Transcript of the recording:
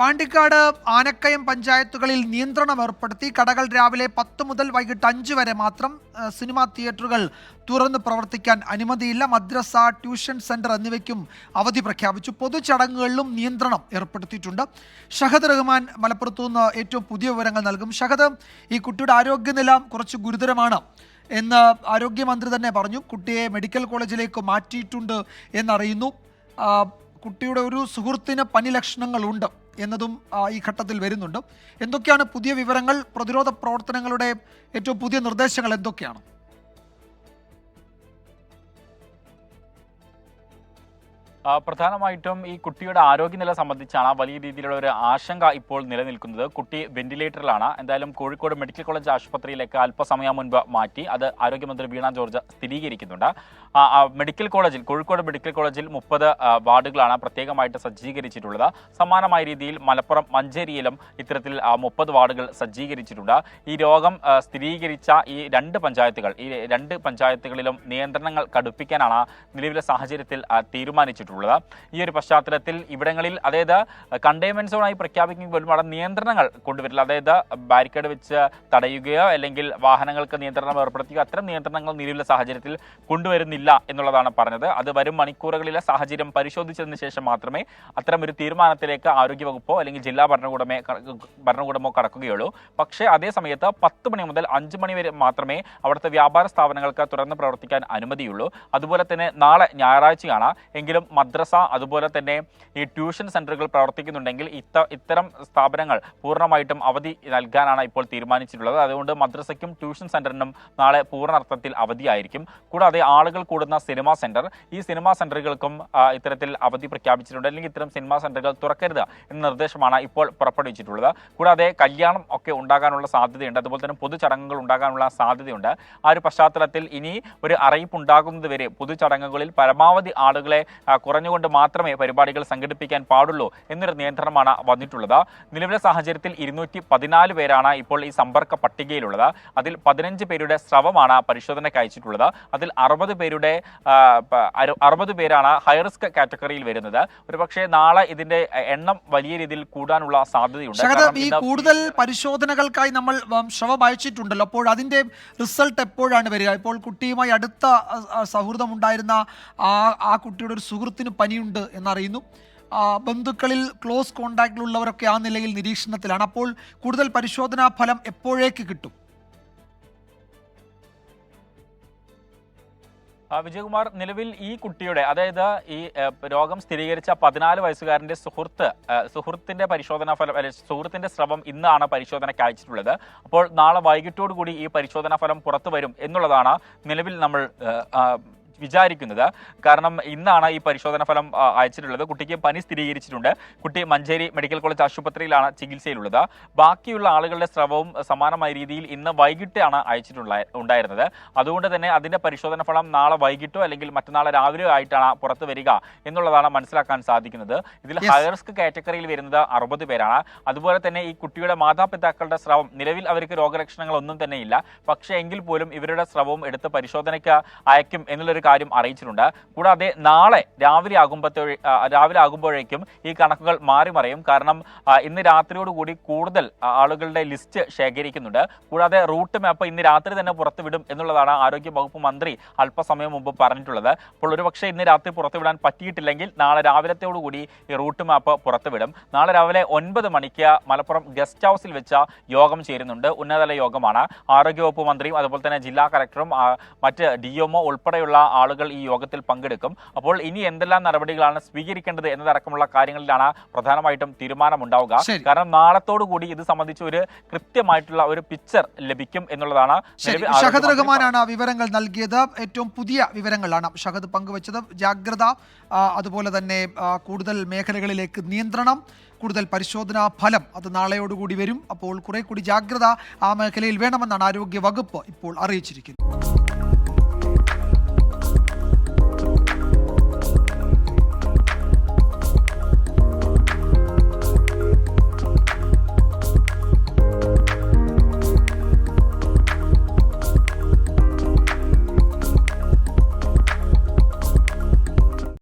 പാണ്ടിക്കാട് ആനക്കയം പഞ്ചായത്തുകളിൽ നിയന്ത്രണം ഏർപ്പെടുത്തി കടകൾ രാവിലെ പത്ത് മുതൽ വൈകിട്ട് അഞ്ച് വരെ മാത്രം സിനിമാ തിയേറ്ററുകൾ തുറന്ന് പ്രവർത്തിക്കാൻ അനുമതിയില്ല. മദ്രസ ട്യൂഷൻ സെന്റർ എന്നിവയ്ക്കും അവധി പ്രഖ്യാപിച്ചു. പൊതുചടങ്ങുകളിലും നിയന്ത്രണം ഏർപ്പെടുത്തിയിട്ടുണ്ട്. ഷഹദ് റഹ്മാൻ മലപ്പുറത്തു നിന്ന് ഏറ്റവും പുതിയ വിവരങ്ങൾ നൽകും. ഷഹദ് ഈ കുട്ടിയുടെ ആരോഗ്യനില കുറച്ച് ഗുരുതരമാണ് എന്ന് ആരോഗ്യമന്ത്രി തന്നെ പറഞ്ഞു. കുട്ടിയെ മെഡിക്കൽ കോളേജിലേക്ക് മാറ്റിയിട്ടുണ്ട് എന്നറിയുന്നു. കുട്ടിയുടെ ഒരു സുഹൃത്തിന് പനി ലക്ഷണങ്ങളുണ്ട് എന്നതും ഈ ഘട്ടത്തിൽ വരുന്നുണ്ട്. എന്തൊക്കെയാണ് പുതിയ വിവരങ്ങൾ? പ്രതിരോധ പ്രവർത്തനങ്ങളുടെ ഏറ്റവും പുതിയ നിർദ്ദേശങ്ങൾ എന്തൊക്കെയാണ്? പ്രധാനമായിട്ടും ഈ കുട്ടിയുടെ ആരോഗ്യനില സംബന്ധിച്ചാണ് വലിയ രീതിയിലുള്ള ഒരു ആശങ്ക ഇപ്പോൾ നിലനിൽക്കുന്നത്. കുട്ടി വെന്റിലേറ്ററിലാണ്. എന്തായാലും കോഴിക്കോട് മെഡിക്കൽ കോളേജ് ആശുപത്രിയിലേക്ക് അല്പസമയം മുൻപ് മാറ്റി അത് ആരോഗ്യമന്ത്രി വീണ ജോർജ് സ്ഥിരീകരിക്കുന്നുണ്ട്. മെഡിക്കൽ കോളേജിൽ കോഴിക്കോട് മെഡിക്കൽ കോളേജിൽ മുപ്പത് വാർഡുകളാണ് പ്രത്യേകമായിട്ട് സജ്ജീകരിച്ചിട്ടുള്ളത്. സമാനമായ രീതിയിൽ മലപ്പുറം മഞ്ചേരിയിലും ഇത്തരത്തിൽ മുപ്പത് വാർഡുകൾ സജ്ജീകരിച്ചിട്ടുണ്ട്. ഈ രോഗം സ്ഥിരീകരിച്ച ഈ രണ്ട് പഞ്ചായത്തുകൾ ഈ രണ്ട് പഞ്ചായത്തുകളിലും നിയന്ത്രണങ്ങൾ കടുപ്പിക്കാനാണ് നിലവിലെ സാഹചര്യത്തിൽ ആ, തീരുമാനിച്ചിട്ടുള്ളത് ഈ ഒരു പശ്ചാത്തലത്തിൽ ഇവിടങ്ങളിൽ അതായത് കണ്ടെയ്ൻമെന്റ് സോണായി പ്രഖ്യാപിക്കുമ്പോൾ അവിടെ നിയന്ത്രണങ്ങൾ കൊണ്ടുവരില്ല. അതായത് ബാരിക്കേഡ് വെച്ച് തടയുകയോ അല്ലെങ്കിൽ വാഹനങ്ങൾക്ക് നിയന്ത്രണം ഏർപ്പെടുത്തുകയോ അത്തരം നിയന്ത്രണങ്ങൾ നിലവിലെ സാഹചര്യത്തിൽ കൊണ്ടുവരുന്നില്ല എന്നുള്ളതാണ് പറഞ്ഞത്. അത് വരും മണിക്കൂറുകളിലെ സാഹചര്യം പരിശോധിച്ചതിന് ശേഷം മാത്രമേ അത്തരം ഒരു തീരുമാനത്തിലേക്ക് ആരോഗ്യവകുപ്പോ അല്ലെങ്കിൽ ജില്ലാ ഭരണകൂടമേ ഭരണകൂടമോ കടക്കുകയുള്ളൂ. പക്ഷേ അതേ സമയത്ത് പത്ത് മണി മുതൽ അഞ്ച് മണി വരെ മാത്രമേ അവിടുത്തെ വ്യാപാര സ്ഥാപനങ്ങൾക്ക് തുറന്ന് പ്രവർത്തിക്കാൻ അനുമതിയുള്ളൂ. അതുപോലെ തന്നെ നാളെ ഞായറാഴ്ചയാണ്. എങ്കിലും മദ്രസ അതുപോലെ തന്നെ ഈ ട്യൂഷൻ സെന്ററുകൾ പ്രവർത്തിക്കുന്നുണ്ടെങ്കിൽ ഇത്ത ഇത്തരം സ്ഥാപനങ്ങൾ പൂർണമായിട്ടും അവധി നൽകാനാണ് ഇപ്പോൾ തീരുമാനിച്ചിട്ടുള്ളത്. അതുകൊണ്ട് മദ്രസയ്ക്കും ട്യൂഷൻ സെന്ററിനും നാളെ പൂർണർത്ഥത്തിൽ അവധിയായിരിക്കും. കൂടാതെ ആളുകൾ കൂടുന്ന സിനിമാ സെന്റർ ഈ സിനിമാ സെന്ററുകൾക്കും ഇത്തരത്തിൽ അവധി പ്രഖ്യാപിച്ചിട്ടുണ്ട്. അല്ലെങ്കിൽ ഇത്തരം സിനിമാ സെന്ററുകൾ തുറക്കരുത് എന്ന നിർദ്ദേശമാണ് ഇപ്പോൾ പുറപ്പെടുവിച്ചിട്ടുള്ളത്. കൂടാതെ കല്യാണം ഒക്കെ ഉണ്ടാകാനുള്ള സാധ്യതയുണ്ട്. അതുപോലെ തന്നെ പൊതുചടങ്ങുകൾ ഉണ്ടാകാനുള്ള സാധ്യതയുണ്ട്. ആ ഒരു പശ്ചാത്തലത്തിൽ ഇനി ഒരു അറിയിപ്പ് ഉണ്ടാകുന്നതുവരെ പൊതുചടങ്ങുകളിൽ പരമാവധി ആളുകളെ കുറഞ്ഞുകൊണ്ട് മാത്രമേ പരിപാടികൾ സംഘടിപ്പിക്കാൻ പാടുള്ളൂ എന്നൊരു നിയന്ത്രണമാണ് വന്നിട്ടുള്ളത്. നിലവിലെ സാഹചര്യത്തിൽ ഇരുന്നൂറ്റി പതിനാല് പേരാണ് ഇപ്പോൾ ഈ സമ്പർക്ക പട്ടികയിലുള്ളത്. അതിൽ പതിനഞ്ച് പേരുടെ സ്രവമാണ് പരിശോധനയ്ക്ക് അയച്ചിട്ടുള്ളത്. അതിൽ അറുപത് പേരുടെ അറുപത് പേരാണ് ഹൈറിസ്ക് കാറ്റഗറിയിൽ വരുന്നത്. ഒരുപക്ഷെ നാളെ ഇതിന്റെ എണ്ണം വലിയ രീതിയിൽ കൂടാനുള്ള സാധ്യതയുണ്ട്. ഈ കൂടുതൽ പരിശോധനകൾക്കായി നമ്മൾ ശ്രവം ശ്രമം അയച്ചിട്ടുണ്ടല്ലോ അപ്പോൾ അതിന്റെ റിസൾട്ട് എപ്പോഴാണ് വരിക? ഇപ്പോൾ കുട്ടിയുമായി അടുത്ത സൗഹൃദം ഉണ്ടായിരുന്ന ആ ആ കുട്ടിയുടെ ഒരു സുഹൃത്തിന് പനിയുണ്ട് എന്നറിയുന്നു. ബന്ധുക്കളിൽ ക്ലോസ് കോണ്ടാക്റ്റിലുള്ളവരൊക്കെ ആ നിലയിൽ നിരീക്ഷണത്തിലാണ്. അപ്പോൾ കൂടുതൽ പരിശോധനാ ഫലം എപ്പോഴേക്ക് കിട്ടും? വിജയകുമാർ നിലവിൽ ഈ കുട്ടിയുടെ അതായത് ഈ രോഗം സ്ഥിരീകരിച്ച പതിനാല് വയസ്സുകാരന്റെ സുഹൃത്ത് സുഹൃത്തിന്റെ പരിശോധനാ ഫലം സുഹൃത്തിന്റെ സ്രവം ഇന്നാണ് പരിശോധനയ്ക്ക് അയച്ചിട്ടുള്ളത്. അപ്പോൾ നാളെ വൈകിട്ടോടു കൂടി ഈ പരിശോധനാ ഫലം പുറത്തു വരും എന്നുള്ളതാണ് നിലവിൽ നമ്മൾ വിചാരിക്കുന്നത്. കാരണം ഇന്നാണ് ഈ പരിശോധന ഫലം അയച്ചിട്ടുള്ളത്. കുട്ടിക്ക് പനി സ്ഥിരീകരിച്ചിട്ടുണ്ട്. കുട്ടി മഞ്ചേരി മെഡിക്കൽ കോളേജ് ആശുപത്രിയിലാണ് ചികിത്സയിലുള്ളത്. ബാക്കിയുള്ള ആളുകളുടെ സ്രവവും സമാനമായ രീതിയിൽ ഇന്ന് വൈകിട്ടാണ് അയച്ചിട്ടുള്ള ഉണ്ടായിരുന്നത്. അതുകൊണ്ട് തന്നെ അതിന്റെ പരിശോധന ഫലം നാളെ വൈകിട്ടോ അല്ലെങ്കിൽ മറ്റന്നാളെ രാവിലെയോ ആയിട്ടാണ് പുറത്തു വരിക എന്നുള്ളതാണ് മനസ്സിലാക്കാൻ സാധിക്കുന്നത്. ഇതിൽ ഹയർ ഹൈ റിസ്ക് കാറ്റഗറിയിൽ വരുന്നത് അറുപത് പേരാണ്. അതുപോലെ തന്നെ ഈ കുട്ടിയുടെ മാതാപിതാക്കളുടെ സ്രവം നിലവിൽ അവർക്ക് രോഗലക്ഷണങ്ങൾ ഒന്നും തന്നെ ഇല്ല പക്ഷേ എങ്കിൽ പോലും ഇവരുടെ സ്രവവും എടുത്ത് പരിശോധനയ്ക്ക് അയക്കും എന്നുള്ളൊരു കാര്യം അറിയിച്ചിട്ടുണ്ട്. കൂടാതെ നാളെ രാവിലെ ആകുമ്പോഴത്തേ രാവിലെ ആകുമ്പോഴേക്കും ഈ കണക്കുകൾ മാറി മറിയും. കാരണം ഇന്ന് രാത്രിയോടുകൂടി കൂടുതൽ ആളുകളുടെ ലിസ്റ്റ് ശേഖരിക്കുന്നുണ്ട്. കൂടാതെ റൂട്ട് മാപ്പ് ഇന്ന് രാത്രി തന്നെ പുറത്തുവിടും എന്നുള്ളതാണ് ആരോഗ്യ വകുപ്പ് മന്ത്രി അല്പസമയം മുമ്പ് പറഞ്ഞിട്ടുള്ളത്. അപ്പോൾ ഒരുപക്ഷെ ഇന്ന് രാത്രി പുറത്തുവിടാൻ പറ്റിയിട്ടില്ലെങ്കിൽ നാളെ രാവിലത്തോടുകൂടി ഈ റൂട്ട് മാപ്പ് പുറത്തുവിടും നാളെ രാവിലെ ഒൻപത് മണിക്ക് മലപ്പുറം ഗസ്റ്റ് ഹൗസിൽ വെച്ച യോഗം ചേരുന്നുണ്ട്. ഉന്നതതല യോഗമാണ്. ആരോഗ്യവകുപ്പ് മന്ത്രിയും അതുപോലെ തന്നെ ജില്ലാ കലക്ടറും മറ്റ് ഡി ഉൾപ്പെടെയുള്ള ആളുകൾ ഈ യോഗത്തിൽ പങ്കെടുക്കും. അപ്പോൾ ഇനി എന്തെല്ലാം നടപടികളാണ് സ്വീകരിക്കേണ്ടത് എന്നതടക്കമുള്ള കാര്യങ്ങളിലാണ് പ്രധാനമായിട്ടും തീരുമാനമുണ്ടാവുക. കാരണം നാളത്തോടു കൂടി ഇത് സംബന്ധിച്ച് ഒരു കൃത്യമായിട്ടുള്ള ഒരു പിക്ചർ ലഭിക്കും എന്നുള്ളതാണ് ഷഹദ് റഹ്മാനാണ് വിവരങ്ങൾ നൽകിയത്. ഏറ്റവും പുതിയ വിവരങ്ങളാണ് ഷഹദ് പങ്കുവച്ചത്. ജാഗ്രത അതുപോലെ തന്നെ കൂടുതൽ മേഖലകളിലേക്ക് നിയന്ത്രണം കൂടുതൽ പരിശോധനാ ഫലം അത് നാളെയോടുകൂടി വരും. അപ്പോൾ കുറെ കൂടി ജാഗ്രത ആ മേഖലയിൽ വേണമെന്നാണ് ആരോഗ്യ വകുപ്പ് ഇപ്പോൾ അറിയിച്ചിരിക്കുന്നത്.